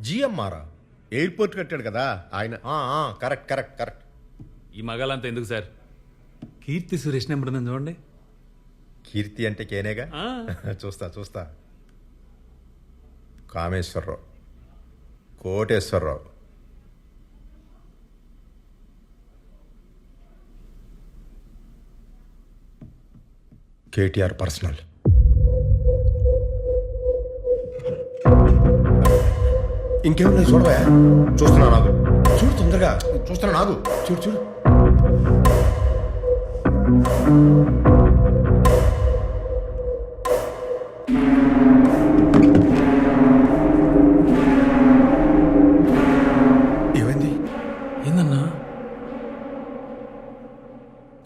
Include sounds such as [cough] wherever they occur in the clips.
జిఎంఆరా. Airport కట్టాడు కదా ఆయన. ఆ, ఆ, కరెక్ట్ కరెక్ట్ కరెక్ట్. ఈ మగాలంతా ఎందుకు సార్? కీర్తి సురేష్ నెంబర్ ఉందని చూడండి. కీర్తి అంటే కేనేగా? ఆ. [laughs] చూస్తా చూస్తా. కామేశ్వరరావు. కోటేశ్వరరావు. KTR personal. ఇంకేమున్నాయి చూడవా చూస్తున్నా నాగు చూడు తొందరగా. చూస్తున్నా నాగు చూడు చూడు. ఏమైంది? ఏందన్నా?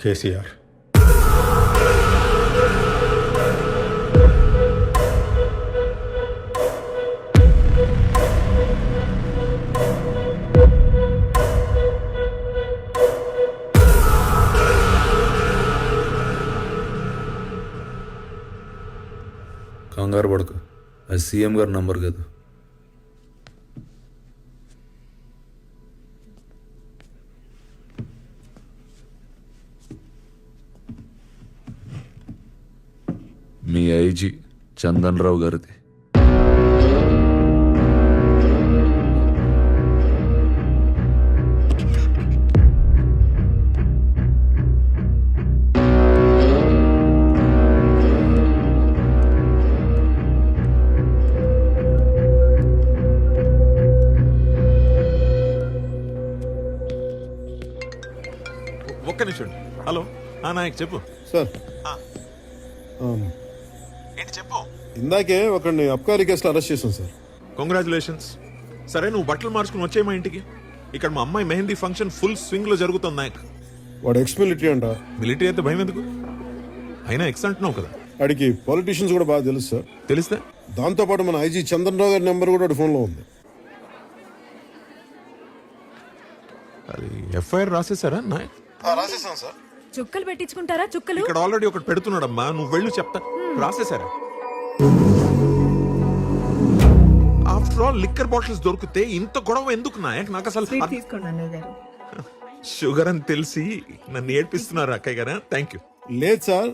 కేసీఆర్. కంగారు పడకు. అది సీఎం గారి నంబర్ కాదు. మీ ఐజీ చందన్ రావు గారిది. ఒక్క నిమిషం హలో. ఆ నాయక్ చెప్పు. సార్. ఏంటి చెప్పు? ఇందాకే ఒకరిని అబ్కారీ కేసులో అరెస్ట్ చేశాం సార్. కంగ్రాచులేషన్స్ సరే నువ్వు బట్టలు మార్చుకుని వచ్చే మా ఇంటికి. ఇక్కడ మా అమ్మాయి మెహందీ ఫంక్షన్ ఫుల్ స్వింగ్లో జరుగుతుంది నాయక్. వాడు ఎక్స్ మిలిటరీ అంట. మిలిటరీ అయితే భయం ఎందుకు? అయినా ఎక్స్ అంటున్నావు కదా. వాడికి పాలిటీషియన్స్ కూడా బాగా తెలుసు సార్. తెలిస్తే? దాంతోపాటు మన ఐజీ చంద్రరావు గారి నెంబర్ కూడా వాడి ఫోన్లో ఉంది. అది ఎఫ్ఐఆర్ రాసేసారా నాయక్? రాసేసాం సార్. చుక్కలు పెట్టించుకుంటారా? చుక్కలు? ఇక్కడ ఆల్రెడీ ఒకటి పెడుతున్నాడమ్మా. నువ్వు వెళ్ళు చెప్తా. రాసేసారా ఆఫ్టర్ ఆల్ లిక్కర్ బాటిల్స్ దొరికితే ఇంత గొడవ ఎందుకు నాయక్ నాకు అసలు షుగర్ అని తెలిసి నన్ను ఏడ్పిస్తున్నారు అక్కయ్య గారా థ్యాంక్ యూ లేదు సార్.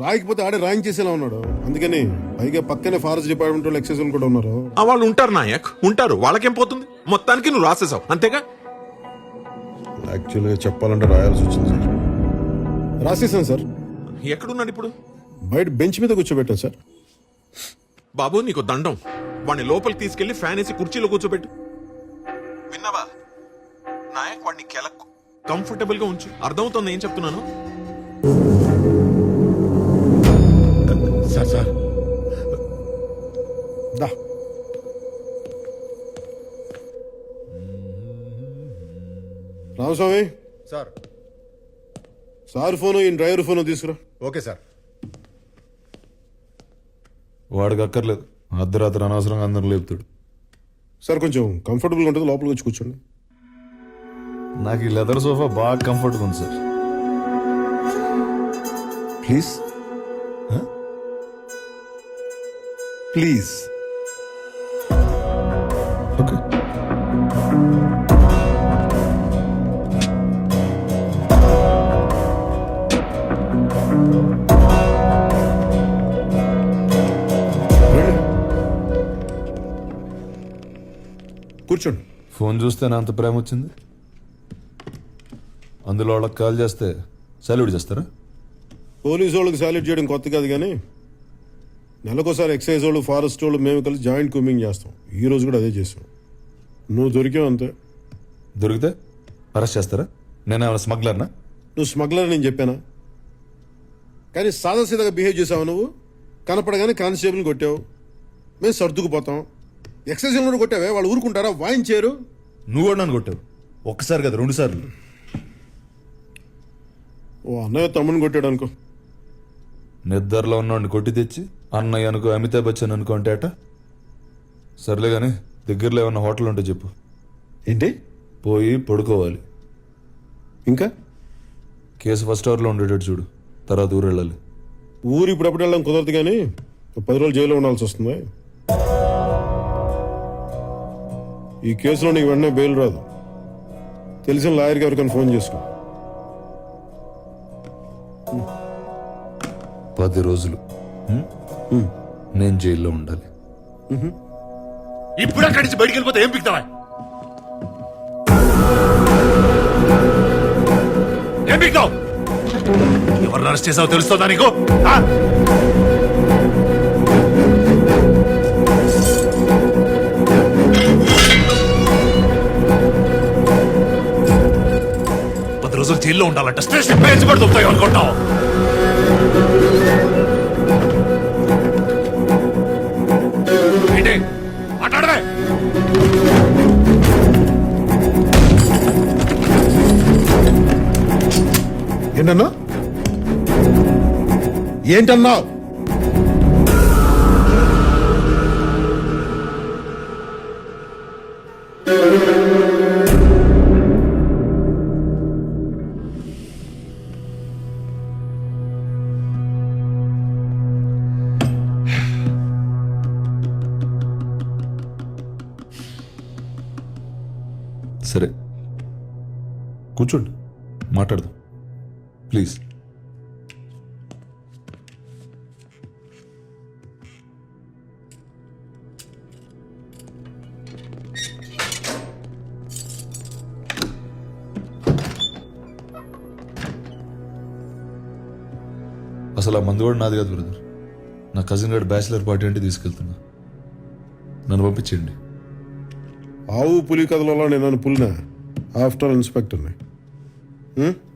రాయకపోతే ఆడే రాయించేసేలా ఉన్నాడు. అందుకని పైగా పక్కనే ఫారెస్ట్ డిపార్ట్మెంట్ వాళ్ళు ఎక్సైజ్ కూడా ఉన్నారు. ఆ వాళ్ళు ఉంటారు నాయక్. ఉంటారు. వాళ్ళకేం పోతుంది? మొత్తానికి నువ్వు రాసేసావు. అంతేగా? యాక్చువల్గా చెప్పాలంటే రాయాల్సి వచ్చింది సార్. రాసేసాం సార్. ఎక్కడున్నాడు ఇప్పుడు? బయట బెంచ్ మీద కూర్చోబెట్టాను సార్. బాబు నీకు దండం. వాడిని లోపలికి తీసుకెళ్ళి ఫ్యాన్ వేసి కుర్చీలో కూర్చోబెట్టు. విన్నావా? నాయక్ వాడిని కెలకు. కంఫర్టబుల్గా ఉంచు. అర్థమవుతుంది ఏం చెప్తున్నాను? Sir sir. దా. రామస్వామి సార్. సార్ ఫోను ఈ డ్రైవర్ ఫోను తీసుకురా. Okay sir. వాడికి అక్కర్లేదు. అర్ధరాత్రి అనవసరంగా అందరూ లేపుతాడు. సార్ కొంచెం కంఫర్టబుల్గా ఉంటుంది లోపలికి వచ్చి కూర్చోండి. నాకు ఈ లెదర్ సోఫా బాగా కంఫర్ట్గా ఉంది సార్. ప్లీజ్. ప్లీజ్. కూర్చోండి. ఫోన్ చూస్తే నా అంత ప్రేమ వచ్చింది? అందులో వాళ్ళకి కాల్ చేస్తే సెల్యూట్ చేస్తారా? పోలీసు వాళ్ళకి సాల్యూట్ చేయడం కొత్త కాదు కానీ నెలకోసారి ఎక్సైజ్ వాళ్ళు ఫారెస్ట్ వాళ్ళు మేము కలిసి జాయింట్ కుమింగ్ చేస్తాం. ఈ రోజు కూడా అదే చేసాం. నువ్వు దొరికావు అంతే. దొరికితే అరెస్ట్ చేస్తారా? నేను ఏమైనా స్మగ్లర్నా? నువ్వు స్మగ్లర్ నేను చెప్పానా? కానీ సాదాసీదాగా బిహేవ్ చేసావు నువ్వు? కనపడగానే కానిస్టేబుల్ని కొట్టావు. మేము సర్దుకుపోతాం ఎక్సైజ్ కొట్టావే? వాళ్ళు ఊరుకుంటారా? వాయించారు నువ్వు కూడా నన్ను కొట్టావు. ఒక్కసారి కదా రెండు సార్లు ఓ అన్నయ్య తమ్ముని కొట్టాడు అనుకో. నిద్రలో ఉన్నవాడిని కొట్టి తెచ్చి అన్నయ్య అనుకో అమితాబ్ బచ్చన్ అనుకో అంటే అట సర్లే కానీ దగ్గరలో ఏమన్నా హోటల్ ఉంటే చెప్పు. ఏంటి? పోయి పడుకోవాలి. ఇంకా? కేసు ఫస్ట్ అవర్లో ఉండేటట్టు చూడు. తర్వాత ఊరు వెళ్ళాలి ఊరు ఇప్పుడప్పుడు వెళ్ళడం కుదరదు కానీ పది రోజులు జైల్లో ఉండాల్సి వస్తుంది. ఈ కేసులో నీకు వెంటనే బెయిల్ రాదు. తెలిసిన లాయర్కి ఎవరికైనా ఫోన్ చేసుకో. పది రోజులు? నేను జైల్లో ఉండాలి. ఇప్పుడు అక్కడి నుంచి బయటికి వెళ్ళిపోతే ఏం పిక్తావా ఏం పిక్తావు ఎవరిని అరెస్ట్ చేసావో తెలుస్తుందా నీకు? రోజులు జైల్లో ఉండాలంట. స్ట్రెస్ పేజ్ కూడా దొరుకుతాయి అనుకుంటావు. ఏంటి? మాట్లాడవే. ఏంటన్నా? ఏంటన్నావు? సరే. కూర్చోండి. మాట్లాడదాం. ప్లీజ్. అసలు ఆ మందు కూడా నాది కాదు బ్రదర్. నా కజిన్ గారు బ్యాచిలర్ పార్టీ అంటే తీసుకెళ్తున్నా. నన్ను పంపించండి ఆవు పులి కథలలో నేను పులినా? ఆఫ్టర్ ఇన్స్పెక్టర్ని?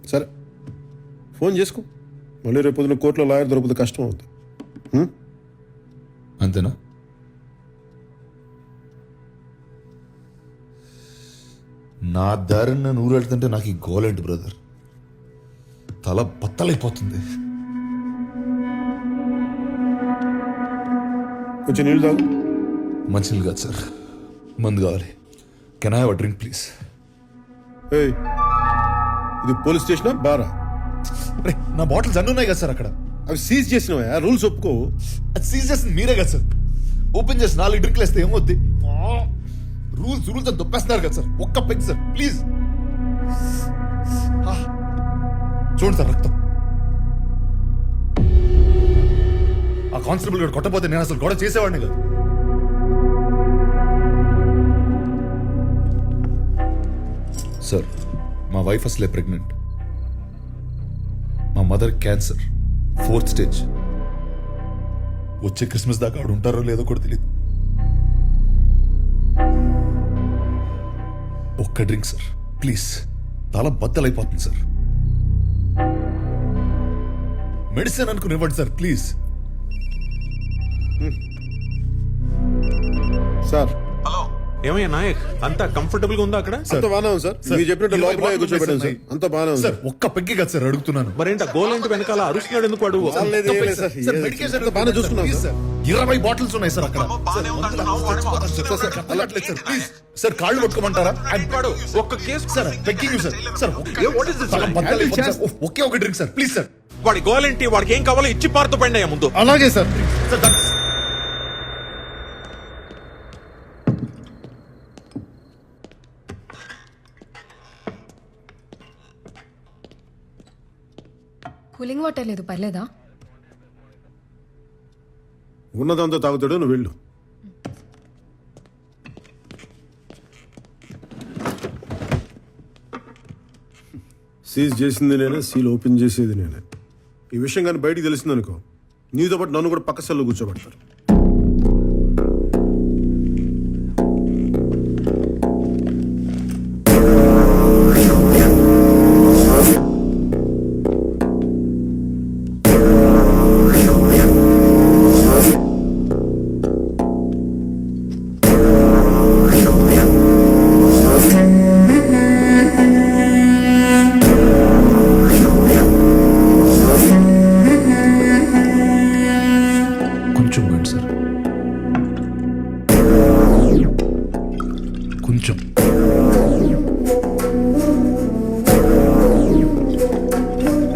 సరే. ఫోన్ చేసుకో. మళ్ళీ రేపు పొద్దున కోర్టులో లాయర్ దొరికితే కష్టం అవుతుంది? అంతేనా? నా దారిని నేను ఊరెళ్తుంటే నాకు ఈ గోలేంటి బ్రదర్? తల బత్తలైపోతుంది. కొంచెం నీళ్ళు తాగు. మంచిది కాదు సార్. మందు కావాలి. కెన్ ఐ డ్రింక్ ప్లీజ్ ఏయ్ ఇది పోలీస్ స్టేషనా? బారా. నా బాటిల్స్ అన్నీ ఉన్నాయి కదా సార్ అక్కడ. అవి సీజ్ చేసినవా? రూల్స్ ఒప్పుకో. అది సీజ్ చేసింది మీరే కదా సార్. ఓపెన్ చేసి నాలుగు డ్రింక్లు వేస్తే ఏమవుద్ది? రూల్స్ రూల్స్ అని దొప్పేస్తున్నారు కదా సార్. ఒక్క పెగ్ సార్ ప్లీజ్. చూడండి సార్ రక్తం. ఆ కానిస్టేబుల్ గారు కొట్టపోతే నేను అసలు గొడవ చేసేవాడిని కదా. సార్ మా వైఫ్ అసలే ప్రెగ్నెంట్. మా మదర్ క్యాన్సర్ ఫోర్త్ స్టేజ్. వచ్చే క్రిస్మస్ దాకా ఆవిడ ఉంటారో లేదో కూడా తెలియదు ఒక్క డ్రింక్ సార్ ప్లీజ్. తల బద్దలైపోతుంది సార్. మెడిసిన్ అనుకుని ఇవ్వండి సార్ ప్లీజ్. సార్ ఏమయ్యా నాయక్? అంతా కంఫర్టబుల్గా ఉందా అక్కడ? అంత బాగానే ఉంది సార్. మీరు చెప్పినట్టు లోపల కూర్చోబెట్టాను సార్. అంత బాగానే ఉంది సార్ ఒక్క పెగ్గి కదా సార్ అడుగుతున్నాను. మరేంట? గోలేంటి వెనకాల? అరుస్తున్నాడు ఎందుకు అంత బాగానే చూసుకున్నాం ప్లీజ్ సార్. ఇరవై బాటిల్స్ ఉన్నాయి సార్ అక్కడ. సార్, కాళ్ళు పట్టుకోమంటారా? ఒక్క case sir begging sir. Sir ఒకే ఒక డ్రింక్ సార్. Please sir. వాడి గోలేంటి వాడికి ఏం కావాలో ఇచ్చి పారుతూ పండి ముందు. అలాగే సార్. సార్ కూలింగ్ వాటర్ లేదు పర్లేదా? ఉన్నదంతా తాగుతాడు నువ్వు వెళ్ళు. సీజ్ చేసింది నేనే సీల్ ఓపెన్ చేసేది నేనే. ఈ విషయం కానీ బయటికి తెలిసిందనుకో నీతో పాటు నన్ను కూడా పక్క సెల్లో కూర్చోబెడతారు.